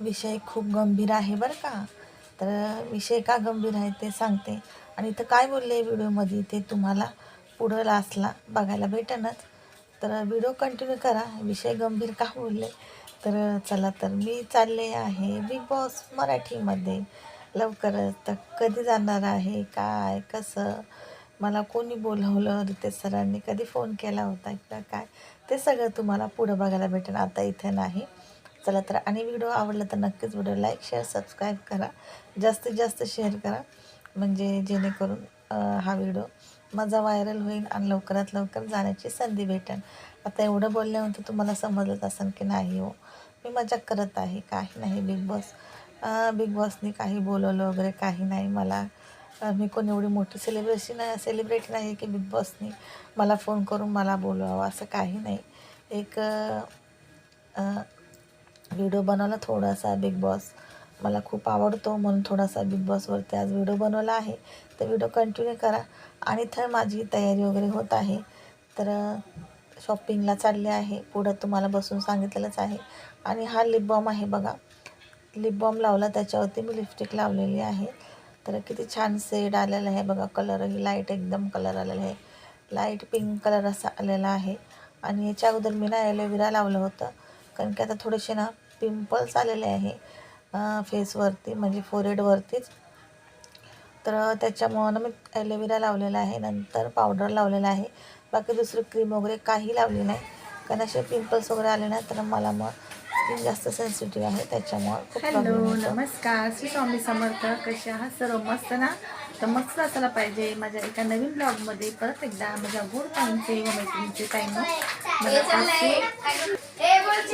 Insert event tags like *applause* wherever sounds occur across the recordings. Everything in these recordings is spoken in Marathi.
विषय खूप गंभीर आहे बरं का. तर विषय का गंभीर आहे ते सांगते. आणि इथं काय बोलले व्हिडिओमध्ये ते तुम्हाला पुढं लास्टला बघायला भेटेनच. तर व्हिडिओ कंटिन्यू करा. विषय गंभीर का बोलले? तर चला तर मी चालले आहे बिग बॉस मराठीमध्ये. लवकरच तर कधी जाणार आहे? काय? कसं? मला कोणी बोलवलं? रितेश सरांनी कधी फोन केला होता? किंवा काय? ते सगळं तुम्हाला पुढं बघायला भेटेल आता इथे नाही. चला तर आणि व्हिडिओ आवडला तर नक्कीच व्हिडिओ लाईक शेअर सबस्क्राईब करा. जास्तीत जास्त शेअर करा. म्हणजे जेणेकरून हा व्हिडिओ माझा व्हायरल होईल आणि लवकरात लवकर जाण्याची संधी भेटेल. आता एवढं बोलल्यानंतर तुम्हाला समजलंच असेल की नाही हो. मी मजा करत आहे. काही नाही. बिग बॉस बिग बॉसनी काही बोलवलं वगैरे काही नाही मला. मी कोण एवढी मोठी सेलिब्रेशन सेलिब्रेट नाही की बिग बॉसनी मला फोन करून मला बोलवावं. असं काही नाही. एक व्हिडिओ बनवला थोडासा बिग बॉस मला खूप आवडतो म्हणून थोडासा बिग बॉसवरती आज व्हिडिओ बनवला आहे. तर व्हिडिओ कंटिन्यू करा. आणि इथं माझी तयारी वगैरे होत आहे. तर शॉपिंगला चालले आहे. पुढं तुम्हाला बसून सांगितलेलंच आहे. आणि हा लिप बॉम आहे बघा. लिप बॉम लावला त्याच्यावरती मी लिपस्टिक लावलेली आहे. तर किती छान सेड आलेला आहे बघा. कलरही लाइट एकदम कलर आलेला आहे. लाइट पिंक कलर असा आलेला आहे. आणि याच्या अगोदर मी ना ॲलोवेरा लावलं होतं. कारण की आता थोडेसे ना पिंपल्स आलेले आहे फेसवरती म्हणजे फोरहेडवरतीच. तर त्याच्यामुळं ना मी ॲलोवेरा लावलेला आहे नंतर पावडर लावलेला आहे. बाकी दुसरी क्रीम वगैरे काही लावली नाही. कारण असे पिंपल्स वगैरे आले ना तर मला मग स्किन जास्त सेन्सिटिव्ह आहे त्याच्यामुळं हॅलो. नमस्कार. श्री स्वामी समर्थ. कसे आहात सर्व? मस्त ना? तर मस्त असायला पाहिजे. माझ्या एका नवीन ब्लॉगमध्ये परत एकदा माझ्या गुड टाईमचे व मैत्रिणीचे टाईम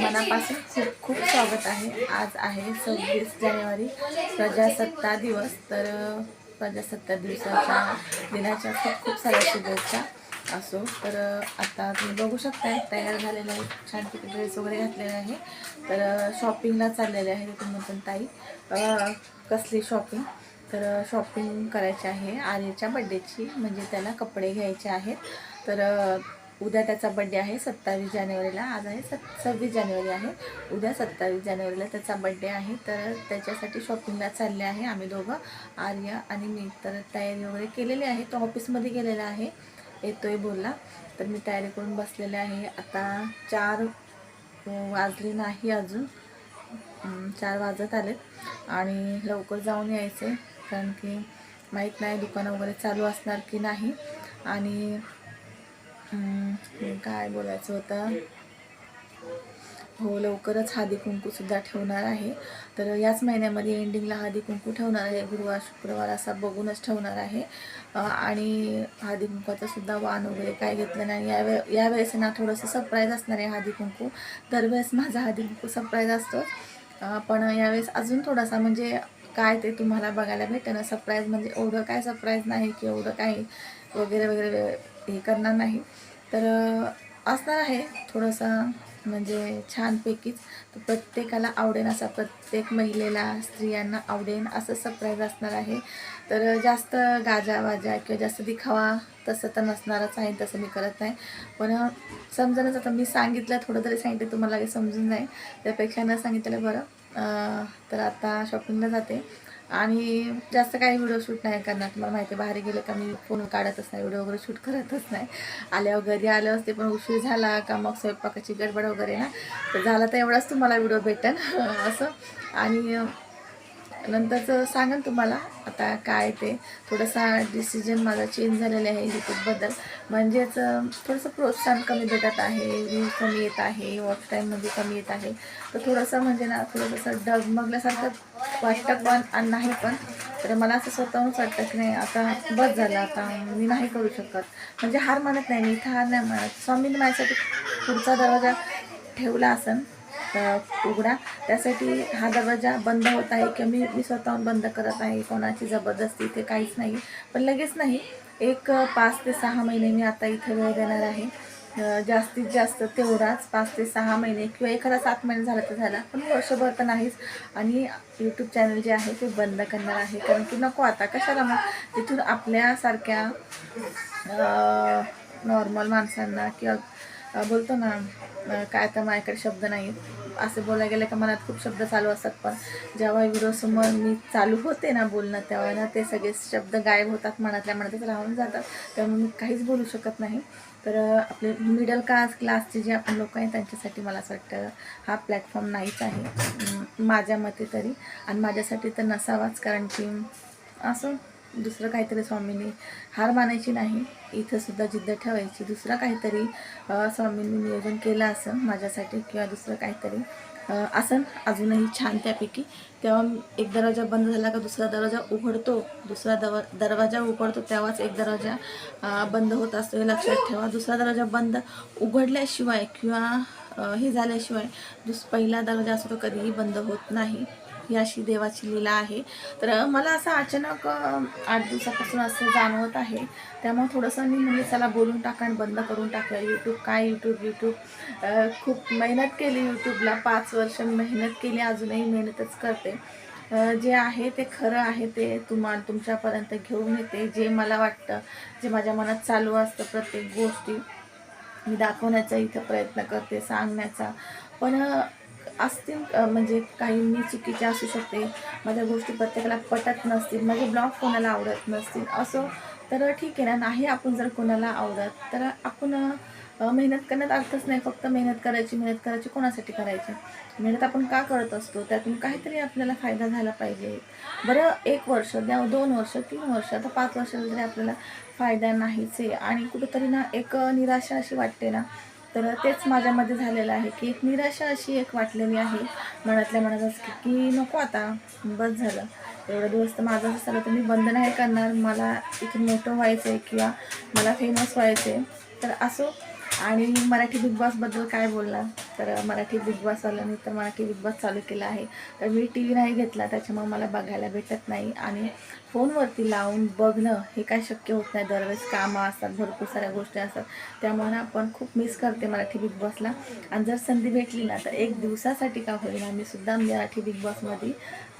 मनापासून खूप खूप स्वागत आहे. आज आहे सव्वीस जानेवारी प्रजासत्ता दिवस. तर प्रजासत्ता दिवसाच्या दिनाच्या खूप खूप साऱ्या शुभेच्छा असो. तर आता तुम्ही बघू शकताय तयार झालेलं आहे. छानपैकी ड्रेस वगैरे घातलेला आहे. तर शॉपिंगला चाललेले आहे तुम्ही पण ताई. कसली शॉपिंग तर शॉपिंग करायची आहे. आर्यच्या बड्डेची म्हणजे त्याला कपडे घ्यायचे आहेत. तर उद्या त्याचा बड्डे आहे सत्तावीस जानेवारीला. आज आहे सत् सव्वीस जानेवारी आहे. उद्या सत्तावीस जानेवारीला त्याचा बड्डे आहे. तर त्याच्यासाठी शॉपिंगला चालले आहे आम्ही दोघं. आर्य आणि मी. तर तयारी वगैरे केलेली आहे. तो ऑफिसमध्ये गेलेला आहे. येतोय बोलला. तर मी तयारी करून बसलेले आहे. आता चार वाजले नाही अजून. चार वाजत आलेत. आणि लवकर जाऊन यायचे कारण की माहीत नाही दुकानं वगैरे चालू असणार की नाही. आणि काय बोलायचं होतं हो लवकरच हळदी कुंकूसुद्धा ठेवणार आहे. तर याच महिन्यामध्ये एंडिंगला हळदी कुंकू ठेवणार आहे. गुरुवार शुक्रवार असा बघूनच ठेवणार आहे. आणि हळदी कुंकवाचं सुद्धा वाण वगैरे काय घेतलं नाही. यावे यावेळेस ना थोडंसं सरप्राईज असणार आहे हळदी कुंकू. दरवेळेस माझा हळदी कुंकू सरप्राईज असतो पण यावेळेस अजून थोडासा म्हणजे काय ते तुम्हाला बघायला भेटेल. ना सरप्राईज म्हणजे एवढं काय सरप्राईज नाही की एवढं काही वगैरे वगैरे हे करणार नाही. तर असणार आहे थोडंसं म्हणजे छानपैकीच. तर प्रत्येकाला आवडेन असा प्रत्येक महिलेला स्त्रियांना आवडेन असं सरप्राईज असणार आहे. तर जास्त गाजावाजा किंवा जास्त दिखावा तसं तर नसणारच आहे तसं मी करत नाही. पण समजणच आता मी सांगितलं थोडं तरी सांगितलं तुम्हाला काही समजून जाईल त्यापेक्षा न सांगितलं बरं. तर आता शॉपिंगला जाते. आणि जास्त काही व्हिडिओ शूट नाही करणार. तुम्हाला माहिती आहे बाहेर गेलं का मी फोन काढतच नाही व्हिडिओ वगैरे शूट करतच नाही. आल्यावर घरी आलं असते पण उशीर झाला का मग स्वयंपाकाची गडबड वगैरे ना तर झाला तर एवढाच तुम्हाला व्हिडिओ भेटेल. *laughs* असं. आणि नंतरचं सांगेन तुम्हाला आता काय ते. थोडासा डिसिजन माझा चेंज झालेला आहे यूट्यूबबद्दल म्हणजेच थोडंसं प्रोत्साहन कमी भेटत आहे व्ह्यू कमी येत आहे वॉच टाईममध्ये कमी येत आहे. तर थोडंसं म्हणजे ना थोडंसं असं डगमगल्यासारखं वाटतं पण आणि नाही पण. तर मला असं स्वतःहूनच वाटतं की नाही आता बस झालं आता मी नाही करू शकत. म्हणजे हार मानत नाही मी. इथं हार नाही मानत. स्वामीने माझ्यासाठी पुढचा दरवाजा ठेवला असेल उघडा. त्यासाठी हा दरवाजा बंद होत आहे किंवा मी मी स्वतःहून बंद करत आहे कोणाची जबरदस्ती इथे काहीच नाही. पण लगेच नाही एक पाच ते सहा महिने मी आता इथे वेळ देणार आहे. जास्तीत जास्त तेवढाच पाच ते सहा महिने किंवा एखादा सात महिने झाला तर झाला पण वर्षभर तर नाहीच. आणि यूट्यूब चॅनल जे आहे ते बंद करणार आहे. कारण की नको आता कशाला मग? तिथून आपल्यासारख्या नॉर्मल माणसांना किंवा बोलतो ना काय तर माझ्याकडे शब्द नाही असं बोलायला गेलं का मनात खूप शब्द चालू असतात पण जेव्हा व्हिडिओसमोर मी चालू होते ना बोलणं तेव्हा ना ते सगळे शब्द गायब होतात मनातल्या मनातच राहून जातात. त्यामुळे मी काहीच बोलू शकत नाही. तर आपले मिडल क्लास क्लासचे जे आपण लोक आहेत त्यांच्यासाठी मला असं वाटतं हा प्लॅटफॉर्म नाहीच आहे. माझ्या मते तरी. आणि माझ्यासाठी तर नसावाच कारण की असं दुसरं काहीतरी स्वामींनी हार मानायची नाही. इथंसुद्धा जिद्द ठेवायची. दुसरं काहीतरी स्वामींनी नियोजन केलं असं माझ्यासाठी किंवा दुसरं काहीतरी. अं, असं अजूनही छान त्यापैकी. तेव्हा एक दरवाजा बंद झाला का दुसरा दरवाजा उघडतो. दुसरा दव दरवाजा उघडतो तेव्हाच एक दरवाजा बंद होत असतो. हे लक्षात ठेवा. दुसरा दरवाजा बंद उघडल्याशिवाय किंवा हे झाल्याशिवाय दुस पहिला दरवाजा असतो तो कधीही बंद होत नाही. ही अशी देवाची लीला आहे. तर मला असं अचानक आठ दिवसापासून असं जाणवत आहे. त्यामुळे थोडंसं मी म्हणजे चला बोलून टाका आणि बंद करून टाकलं यूट्यूब काय यूट्यूब यूट्यूब खूप मेहनत केली यूट्यूबला पाच वर्ष मेहनत केली अजूनही मेहनतच करते. जे आहे ते खरं आहे ते तुम्हाला तुमच्यापर्यंत घेऊन येते. जे मला वाटतं जे माझ्या मनात चालू असतं प्रत्येक गोष्टी मी दाखवण्याचा इथं प्रयत्न करते सांगण्याचा. पण असतील म्हणजे काही मी चुकीचे असू शकते माझ्या गोष्टी प्रत्येकाला पटत नसतील माझे ब्लॉग कोणाला आवडत नसतील असं तर ठीक आहे ना नाही आपण जर कोणाला आवडत तर आपण मेहनत करण्यात अर्थच नाही फक्त मेहनत करायची मेहनत करायची कोणासाठी करायची? मेहनत आपण का करत असतो? त्यातून काहीतरी आपल्याला फायदा झाला पाहिजे. बरं एक वर्ष द्या दोन वर्ष तीन वर्ष आता पाच वर्ष तरी आपल्याला फायदा नाहीच आहे आणि कुठंतरी ना एक निराशा अशी वाटते ना तर तेच माझ्यामध्ये झालेलं आहे की एक निराशा अशी एक वाटलेली आहे. मनातल्या मनात की की नको आता बस झालं. एवढं दिवस तर माझं असं झालं तर मी बंद नाही करणार मला इथे मोठं व्हायचं आहे किंवा मला फेमस व्हायचं आहे तर असो. आणि मराठी बिग बॉसबद्दल काय बोलणार? तर मराठी बिग बॉसवाल्यांनी तर मराठी बिग बॉस चालू केला आहे. तर मी टी व्ही नाही घेतला त्याच्यामुळे मला बघायला भेटत नाही. आणि फोनवरती लावून बघणं हे काय शक्य होत नाही. दरवेळेस कामं असतात भरपूर साऱ्या गोष्टी असतात. त्यामुळे ना आपण खूप मिस करते मराठी बिग बॉसला आणि जर संधी भेटली ना तर एक दिवसासाठी का होईना मी सुद्धा मराठी बिग बॉसमध्ये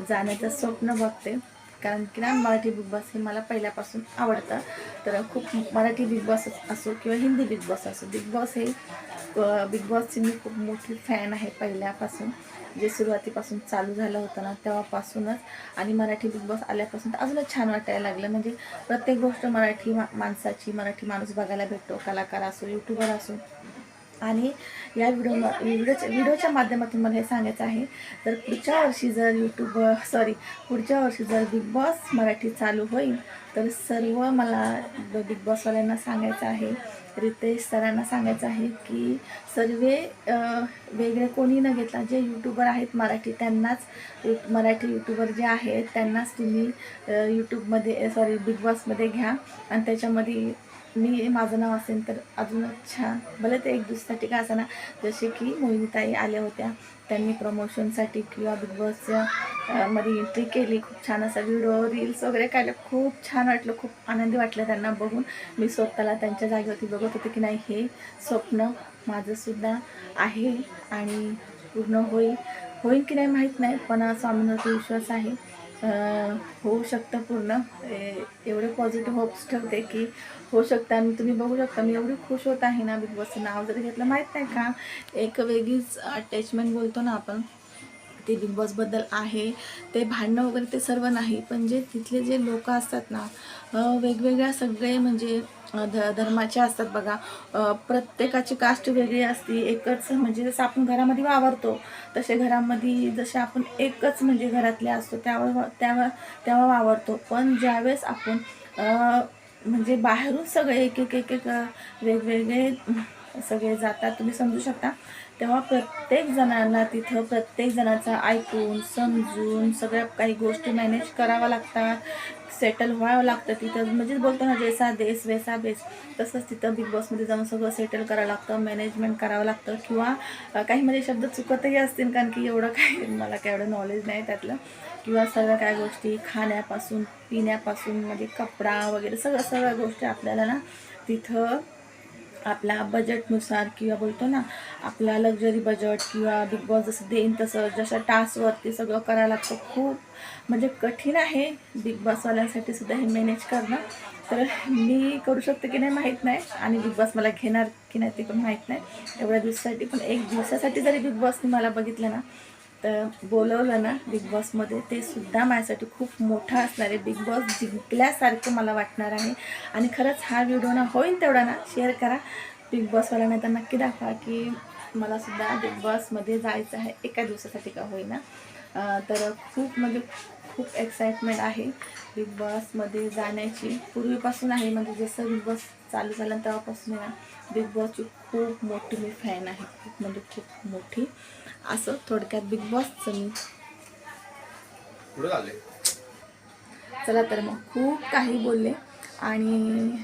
जाण्याचं स्वप्न बघते. कारण की ना मराठी बिग बॉस हे मला पहिल्यापासून आवडतं. तर खूप मराठी बिग बॉस असो किंवा हिंदी बिग बॉस असो बिग बॉस हे बिग बॉसची मी खूप मोठी फॅन आहे पहिल्यापासून. जे सुरुवातीपासून चालू झालं होतं ना तेव्हापासूनच. आणि मराठी बिग बॉस आल्यापासून तर अजूनच छान वाटायला लागलं. म्हणजे प्रत्येक गोष्ट मराठी मा माणसाची मराठी माणूस बघायला भेटतो कलाकार असो यूट्यूबर असो. आणि या व्हिडिओ व्हिडिओच्या व्हिडिओच्या माध्यमातून मला हे सांगायचं आहे तर पुढच्या वर्षी जर यूट्यूब सॉरी पुढच्या वर्षी जर बिग बॉस मराठी चालू होईल तर सर्व मला बिग बॉसवाल्यांना सांगायचं आहे रितेश सरांना सांगायचं आहे की सर्व वेगळे कोणी न घेतला जे यूट्यूबर आहेत मराठी त्यांनाच यू- मराठी यूट्यूबर जे आहेत त्यांनाच तुम्ही यूट्यूबमध्ये सॉरी बिग बॉसमध्ये घ्या. आणि त्याच्यामध्ये मी माझं नाव असेल तर अजूनच छान. भले ते एक दिवसासाठी का ना जसे की मोहिनीताई आल्या होत्या. त्यांनी प्रमोशनसाठी किंवा बिग बॉसच्या मध्ये एंट्री केली. खूप छान असा व्हिडिओ रील्स वगैरे काढलं खूप छान वाटलं. खूप आनंदी वाटलं त्यांना बघून. मी स्वतःला त्यांच्या जागेवरती बघत होते की नाही हे स्वप्न माझंसुद्धा आहे आणि पूर्ण होईल. होईल की नाही माहीत नाही पण स्वामींवरती विश्वास आहे. होऊ शकतं पूर्ण. ए- एवढे पॉझिटिव्ह होप्स ठेवते की होऊ शकतं आणि तुम्ही बघू शकता मी एवढी खुश होत आहे ना बिग बॉसचं नाव जरी घेतलं माहीत नाही का? एक वेगळीच अटॅचमेंट बोलतो ना आपण. ते बिग बॉसबद्दल आहे. ते भांडणं वगैरे ते सर्व नाही पण जे तिथले जे लोक असतात ना वेगवेगळ्या सगळे म्हणजे ध धर्माचे असतात बघा. प्रत्येकाची कास्ट वेगळी असते. एकच म्हणजे जसं आपण घरामध्ये वावरतो तसे घरामध्ये जसे आपण एकच म्हणजे घरातले असतो त्यावर त्यावर तेव्हा वावरतो. पण ज्यावेळेस आपण म्हणजे बाहेरून सगळे एक एक एक एक वेगवेगळे सगळे जातात तुम्ही समजू शकता. तेव्हा प्रत्येक जणांना तिथं प्रत्येक जणाचा ऐकून समजून सगळ्या काही गोष्टी मॅनेज कराव्या लागतात सेटल व्हावं लागतं तिथं. म्हणजेच बोलतो ना जैसा देश वैसा बेस तसंच तिथं बिग बॉसमध्ये जाऊन सगळं सेटल करावं लागतं मॅनेजमेंट करावं लागतं किंवा काही म्हणजे शब्द चुकतही असतील कारण की एवढं काही *laughs* मला काय एवढं नॉलेज नाही त्यातलं. किंवा सगळ्या काय गोष्टी खाण्यापासून पिण्यापासून म्हणजे कपडा वगैरे सगळं सगळ्या गोष्टी आपल्याला ना तिथं आपला बजेटनुसार किंवा बोलतो ना आपला लक्झरी बजेट किंवा बिग बॉस जसं देईन तसं जशा टास्कवरती सगळं करायला लागतं खूप म्हणजे कठीण आहे बिग बॉसवाल्यांसाठी सुद्धा हे मॅनेज करणं. तर मी करू शकते की नाही माहीत नाही आणि बिग बॉस मला घेणार की नाही ते पण माहीत नाही. एवढ्या दिवसासाठी पण एक दिवसासाठी जरी बिग बॉसने मला बघितलं ना तर बोलवलं ना बिग बॉसमध्ये ते सुद्धा माझ्यासाठी खूप मोठं असणार आहे. बिग बॉस जिंकल्यासारखं मला वाटणार आहे. आणि खरंच हा व्हिडिओ ना होईल तेवढा ना शेअर करा. बिग बॉसवाल्यांना तर नक्की दाखवा की मला सुद्धा बिग बॉसमध्ये जायचं आहे एका दिवसासाठी का होईना. तर खूप म्हणजे खूप एक्साइटमेंट आहे. बिग बॉसमध्ये जाण्याची. पूर्वीपासून आहे म्हणजे जसं बिग बॉस चालू झालं तेव्हापासून आहे ना बिग बॉसची खूप मोठी मी फॅन आहे. खूप म्हणजे खूप मोठी. असं थोडक्यात बिग बॉसचं मी. चला तर मग खूप काही बोलले. आणि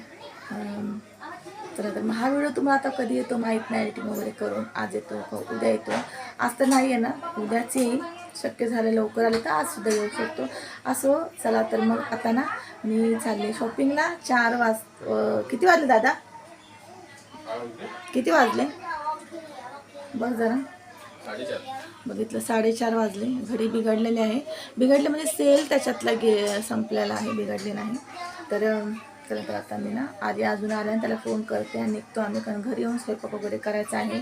चला तर मग हा व्हिडिओ तुम्हाला आता कधी येतो माहीत नाही. एडिटिंग वगैरे करून आज येतो उद्या येतो. आज तर नाही आहे ना. उद्याच येईल. शक्य झालं लवकर आले तर आज सुद्धा येऊ शकतो. असो चला तर मग आता ना मी चालले शॉपिंगला चार वाज किती वाजले दादा? किती वाजले? बघ जरा. बघितलं साडेचार वाजले. घडी बिघडलेली आहे. बिघडले म्हणजे सेल त्याच्यातला गे संपलेला आहे बिघडले नाही. तर चला तर आता मी ना आधी अजून आल्याने त्याला फोन करते आणि निघतो आम्ही. कारण घरी येऊन स्वयंपाक वगैरे करायचा आहे.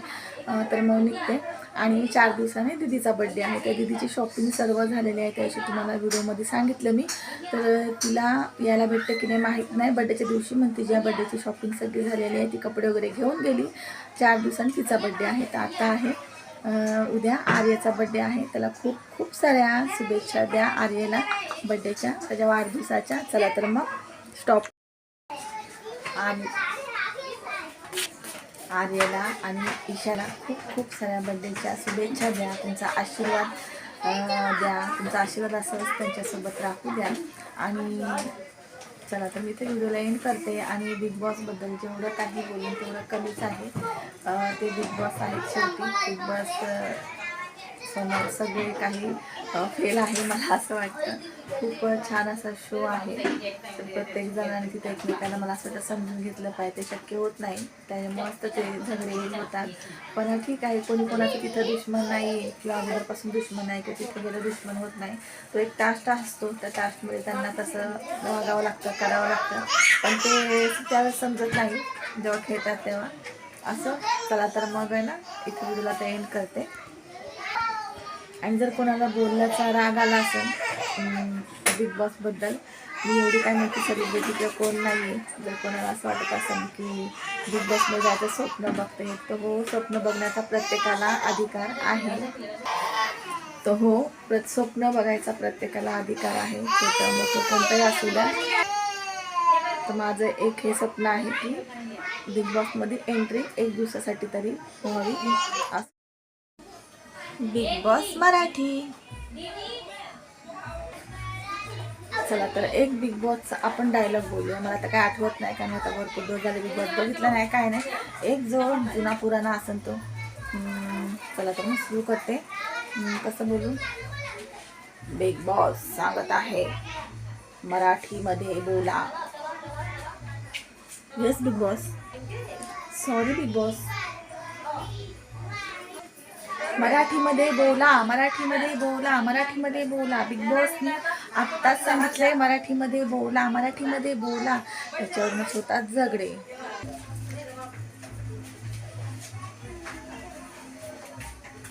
तर मग निघते. आणि चार दिवसाने दिदीचा बड्डे आहे. त्या दिदीची शॉपिंग सर्व झालेली आहे. त्याशी तुम्हाला व्हिडिओमध्ये सांगितलं मी. तर तिला यायला भेटतं की नाही माहीत नाही. बड्डेच्या दिवशी म्हणते ज्या बड्डेची शॉपिंग सगळी झालेली आहे ती कपडे वगैरे घेऊन गेली. चार दिवसांनी तिचा बड्डे आहे. तर आता आहे. उद्या आर्याचा बड्डे आहे. त्याला खूप खूप साऱ्या शुभेच्छा द्या आर्यला बड्डेच्या त्याच्या वाढदिवसाच्या. चला तर मग स्टॉप आणि आर्यला आणि ईशाला खूप खूप साऱ्या बड्डेच्या शुभेच्छा द्या. तुमचा आशीर्वाद द्या. तुमचा आशीर्वाद असंच त्यांच्यासोबत राहू द्या. आणि चला तर मी ते व्हिडिओला एंड करते. आणि बिग बॉसबद्दल जेवढं काही बोलून तेवढं कमीच आहे. ते बिग बॉस आहेत शेवटी. बिग बॉस समोर सगळे काही फेल आहे मला असं वाटतं. खूप छान असा शो आहे. तर प्रत्येक जणांनी तिथे एकमेकांना मला असं वाटतं समजून घेतलं पाहिजे. ते शक्य होत नाही. त्यामुळेच तर ते झगडे होतात. पण ठीक आहे. कोणी कोणाचं तिथं दुश्मन नाही. आहे किंवा अगोदरपासून दुश्मन नाही किंवा तिथं गेलं दुश्मन होत नाही. तो एक टास्ट असतो. त्या टास्टमुळे त्यांना तसं वागावं लागतं करावं लागतं. पण ते त्यावेळेस समजत नाही. जेव्हा खेळतात तेव्हा. असं. चला तर मग आहे ना इथे व्हिडिओला ते एंड करते. आणि जर कोणाला बोलण्याचा राग आला असेल बिग बॉसबद्दल मी एवढी काय माहिती सेलिब्रिटी किंवा कोण नाही आहे जर कोणाला असं वाटत असेल की बिग बॉसमध्ये जायचं स्वप्न बघते तर हो स्वप्न बघण्याचा प्रत्येकाला अधिकार आहे. तर हो प्र स्वप्न बघायचा प्रत्येकाला अधिकार आहे. छोटं मोठं कोणतंही असू द्या. तर माझं एक हे स्वप्न आहे की बिग बॉसमध्ये एंट्री एक दिवसासाठी तरी व्हावी असं बिग बॉस मराठी. चला तर एक बिग बॉसचा आपण डायलॉग बोलूया. मला आता काय आठवत नाही कारण आता भरपूर दिवस झाले बिग बॉस बघितला नाही काय नाही. एक जो जुना पुराणा असेल तो. चला तर मी सुरू करते. कसं बोलू? बिग बॉस सांगत आहे मराठीमध्ये बोला. Yes Bigg Boss. Sorry Bigg Boss. मराठीमध्ये बोला मराठीमध्ये बोला मराठीमध्ये बोला. बिग बॉसने आत्ताच सांगितलंय मराठीमध्ये बोला मराठीमध्ये बोला. त्याच्यावरून होतात झगडे.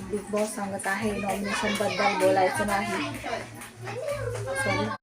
बिग बॉस सांगत आहे नॉमिनेशनबद्दल बोलायचं नाही.